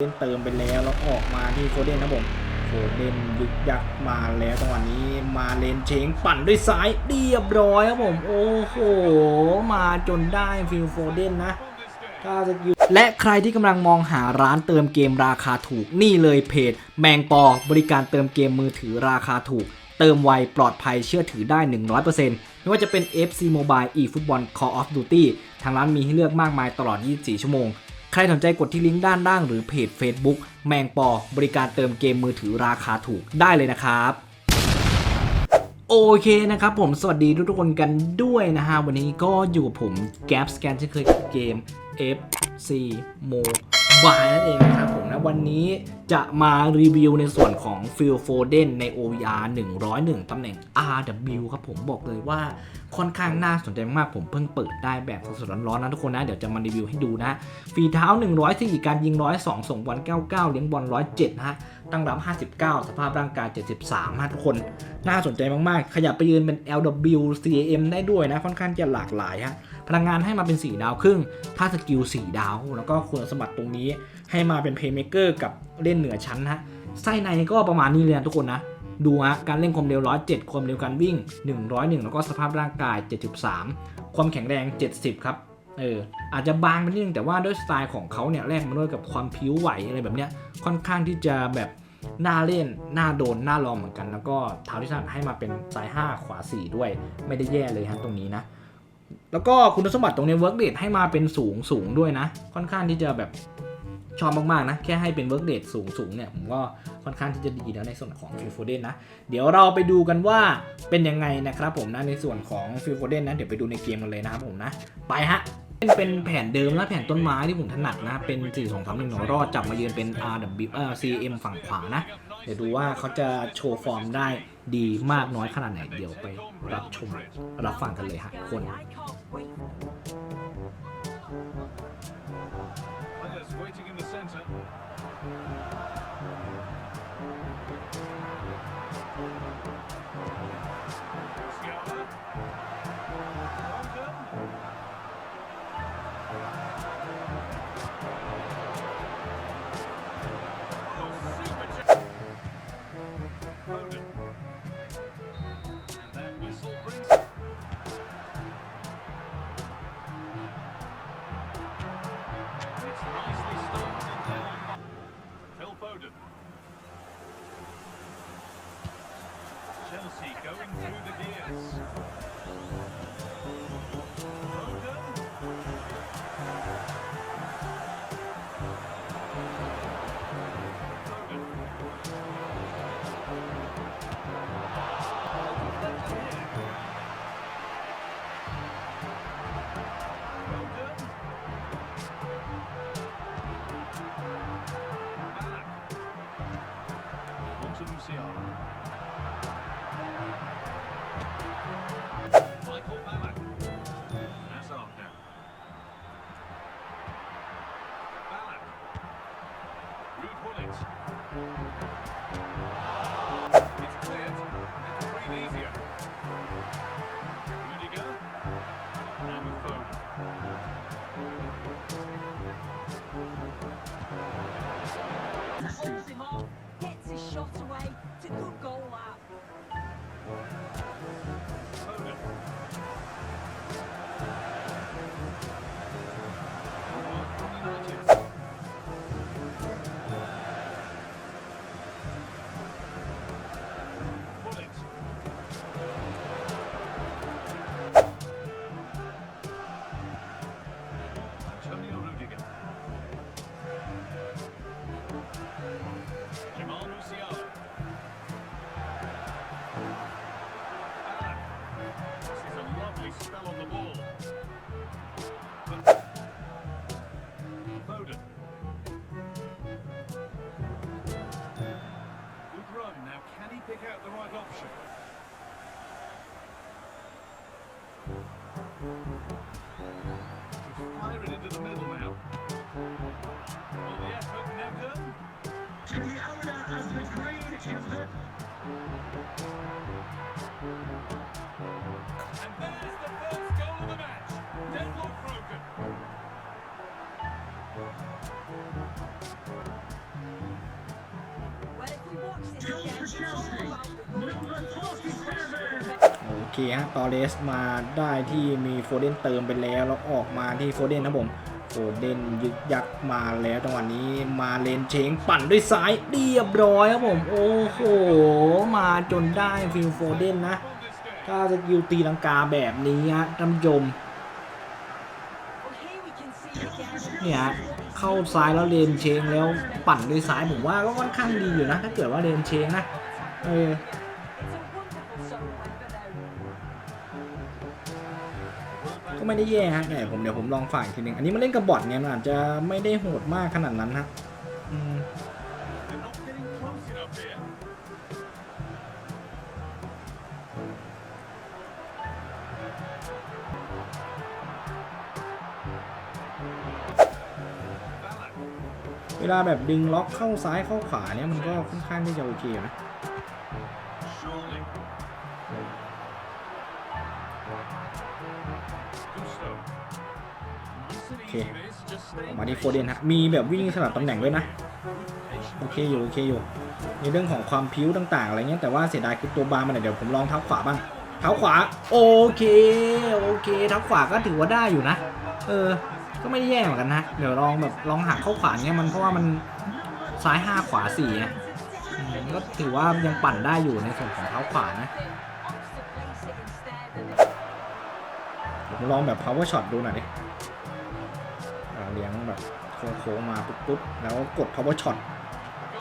เล่นเติมไปแล้วแล้วออกมาที่โฟเดนนะผมโฟเดนยึกยักมาแล้วจังหวะนี้มาเลนเชงปั่นด้วยซ้ายเรียบร้อยครับผมโอ้โหมาจนได้ฟิลโฟเดนนะถ้าสกิลและใครที่กำลังมองหาร้านเติมเกมราคาถูกนี่เลยเพจ แมงปอบริการเติมเกมมือถือราคาถูก เติมไวปลอดภัยเชื่อถือได้ 100%ไม่ว่าจะเป็น FC Mobile eFootball Call of Duty ทางร้านมีให้เลือกมากมายตลอด 24 ชั่วโมง ใครสนใจกดที่ลิงก์ด้านล่างหรือเพจ Facebook แมงปอบริการเติมเกมมือถือราคาถูกได้เลยนะครับโอเคนะครับผมสวัสดีทุกๆคนกันด้วยนะฮะ วันนี้ก็อยู่กับผมแก๊ปสแกนเช่เคยเกม FC Mobile นั่นเองนะครับผม วันนี้จะมารีวิวในส่วนของ Phil Foden ใน OVR 101 ตำแหน่ง RW ครับผมบอกเลยว่าค่อนข้างน่าสนใจมากผมเพิ่งเปิดได้แบบสดๆร้อนๆนะทุกคนนะ เดี๋ยวจะมารีวิวให้ดูนะ ฝีเท้า 104 การยิง 102 ส่งบอล99 เลี้ยงบอล107นะฮะ ตั้งรับ 59 สภาพร่างกาย 73ฮะทุกคน น่าสนใจมากๆ ขยับไปยืนเป็น LW CAM ได้ด้วยนะ ค่อนข้างจะหลากหลายฮะ พลังงานให้มาเป็น 4 ดาวครึ่ง ถ้าสกิล 4 ดาว แล้วก็คุณสมบัติตรงนี้ให้มาเป็นเพย์เม k เกอร์กับเล่นเหนือชั้นฮะ ไส้ในก็ประมาณนี้เลยนะทุกคนนะ ดูฮะ การเล่นความเร็ว 107 ความเร็วการวิ่ง 101 แล้วก็สภาพร่างกาย 73 ความแข็งแรง 70 ครับ เอออาจจะบางไปนิดนึงแต่ว่าด้วยสไตล์ของเขาเนี่ยแลกมาด้วยกับความผิวไหวอะไรแบบเนี้ยค่อนข้างที่จะแบบน่าเล่นน่าโดนน่าลองเหมือนกัน แล้วก็เท้าที่ถนัดให้มาเป็นซ้าย 5 ขวา 4 ด้วย ไม่ได้แย่เลยฮะตรงนี้นะ แล้วก็คุณสมบัติตรงนี้เวิร์กเดทให้มาเป็นสูงสูงด้วยนะ ค่อนข้างที่จะแบบชอบมากๆนะ แค่ให้เป็นเวิร์กเดทสูงสูงเนี่ยผมก็ค่อนข้างที่จะดีแล้วในส่วนของฟิลโฟเดนนะ เดี๋ยวเราไปดูกันว่าเป็นยังไงนะครับผมนะในส่วนของฟิลโฟเดนนะเดี๋ยวไปดูในเกมกันเลยนะครับผมนะ ไปฮะ เป็นแผนเดิมและแผนต้นไม้ที่ผมถนัดนะ เป็น 4 2 3 1หนอรอดจับมายืนเป็น RW เอ่อ CM ฝั่งขวานะ เดี๋ยวดูว่าเขาจะโชว์ฟอร์มได้ดีมากน้อยขนาดไหน เดี๋ยวไปรับชม รับฟังกันเลยฮะคน Thank you. Into the middle oh, now. To the owner of the green effort, And there's the first goal of the match. Deadlock broken. Well, if watch this, Chelsea, number 47. โอเคฮะตอเรสมาได้ที่มีโฟเดนเติมไปแล้วแล้วออกมาที่โฟเดนนะผมโฟเดนยึกยักมาแล้วจังหวะนี้มาเลนเชงปั่นด้วยซ้ายเรียบร้อยครับผม โอ้โห มาจนได้ฟิลโฟเดนนะ ถ้าสกิลตีลังกาแบบนี้ฮะท่านผู้ชมเนี่ยฮะเข้าซ้ายแล้วเลนเชงแล้วปั่นด้วยซ้ายผมว่าก็ค่อนข้างดีอยู่นะ ถ้าเกิดว่าเลนเชงนะเออ ไม่ได้แย่ฮะเนี่ยผมเดี๋ยวผมลองฝ่ายอีกทีหนึง อันนี้มันเล่นกับบอทเนี่ยมันอาจจะไม่ได้โหดมากขนาดนั้นฮะอืม They're not getting close enough here. เวลาแบบดึงล็อกเข้าซ้ายเข้าขวาเนี่ยมันก็ค่อนข้างที่จะโอเคอยู่นะ Nice and Okay. easy this, just stay มาที่โฟเดนฮะ มีแบบวิ่งสลับตำแหน่งด้วยนะ โอเคอยู่ โอเคอยู่ ในเรื่องของความพิ้วต่าง ๆ อะไรเงี้ย แต่ว่าเสียดายคือตัวบาร์มันเดี๋ยวผมลองเท้าขวาบ้าง เท้าขวา โอเค โอเคเท้าขวาก็ถือว่าได้อยู่นะ เออ ก็ไม่ได้แย่เหมือนกันนะ เดี๋ยวลองแบบลองหักเข้าขวาเงี้ยมันเพราะว่ามันซ้ายห้าขวาสี่อะก็ถือว่ายังปั่นได้อยู่ในส่วนของเท้าขวานะลองแบบ power shot ดูหน่อยดิ โค้งมาปุ๊บปุ๊บแล้วกด power shot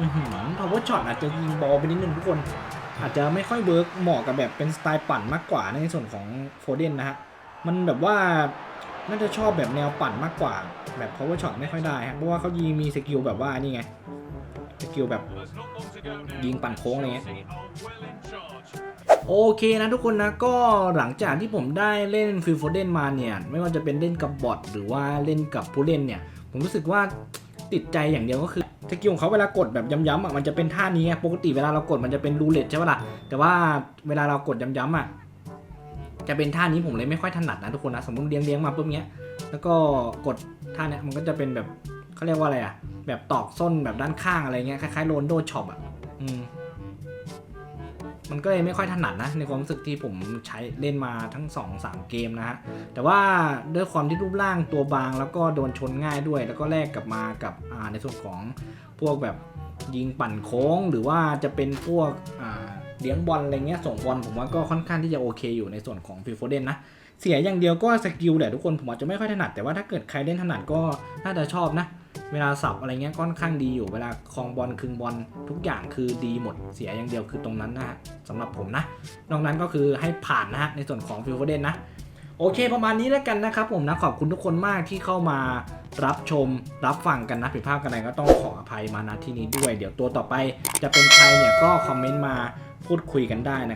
อือหือ power shot อาจจะยิงบอลไปนิดนึงทุกคน อาจจะไม่ค่อยเวิร์กเหมาะกับแบบเป็นสไตล์ปั่นมากกว่าในส่วนของโฟเดนนะฮะ มันแบบว่าน่าจะชอบแบบแนวปั่นมากกว่า แบบ power shot ไม่ค่อยได้ฮะเพราะว่าเขายิงมีสกิลแบบว่านี่ไงสกิลแบบยิงปั่นโค้งอะไรเงี้ยโอเคนะทุกคนนะก็หลังจากที่ผมได้เล่นฟิลโฟเดนมาเนี่ย ไม่ว่าจะเป็นเล่นกับบอทหรือว่าเล่นกับผู้เล่นเนี่ย ผมรู้สึกว่าติดใจอย่างเดียวก็คือสกิลของเขาเวลากดแบบย้ำๆอะมันจะเป็นท่านี้ไงปกติเวลาเรากดมันจะเป็นรูเล็ตใช่ปะล่ะแต่ว่าเวลาเรากดย้ำๆอะจะเป็นท่านี้ผมเลยไม่ค่อยถนัดนะทุกคนนะสมมติเลี้ยงเลี้ยงๆมาปุ๊บเนี้ยแล้วก็กดท่าเนี้ยมันก็จะเป็นแบบเขาเรียกว่าอะไรอะแบบตอกส้นแบบด้านข้างอะไรเงี้ยคล้ายๆโรนโดช็อปอะอืม มันก็เลยไม่ค่อยถนัดนะ ในความรู้สึกที่ผมใช้เล่นมาทั้ง 2-3 เกมนะฮะ แต่ว่าด้วยความที่รูปร่างตัวบางแล้วก็โดนชนง่ายด้วย แล้วก็แลกกลับมากับในส่วนของพวกแบบยิงปั่นโค้ง หรือว่าจะเป็นพวกเลี้ยงบอลอะไรเงี้ยส่งบอลผมว่าก็ค่อนข้างที่จะโอเคอยู่ในส่วนของฟิลโฟเดนนะ เสียอย่างเดียวก็สกิลแหละทุกคนผมอาจจะไม่ค่อยถนัดแต่ว่าถ้าเกิดใครเล่นถนัดก็น่าจะชอบนะ เวลาสับอะไรเงี้ยค่อนข้างดีอยู่เวลาคลองบอลคึงบอลทุกอย่างคือดีหมดเสียอย่างเดียวคือตรงนั้นนะฮะสำหรับผมนะ นอกนั้นก็คือให้ผ่านนะฮะในส่วนของฟิลโฟเดนนะโอเคประมาณนี้แล้วกันนะครับผมนะขอบคุณทุกคนมากที่เข้ามารับชมรับฟังกันนะผิดพลาดกันอะไรก็ต้องขออภัยมาณที่นี้ด้วย เดี๋ยวตัวต่อไปจะเป็นใครเนี่ยก็คอมเมนต์มาพูดคุยกันได้นะครับ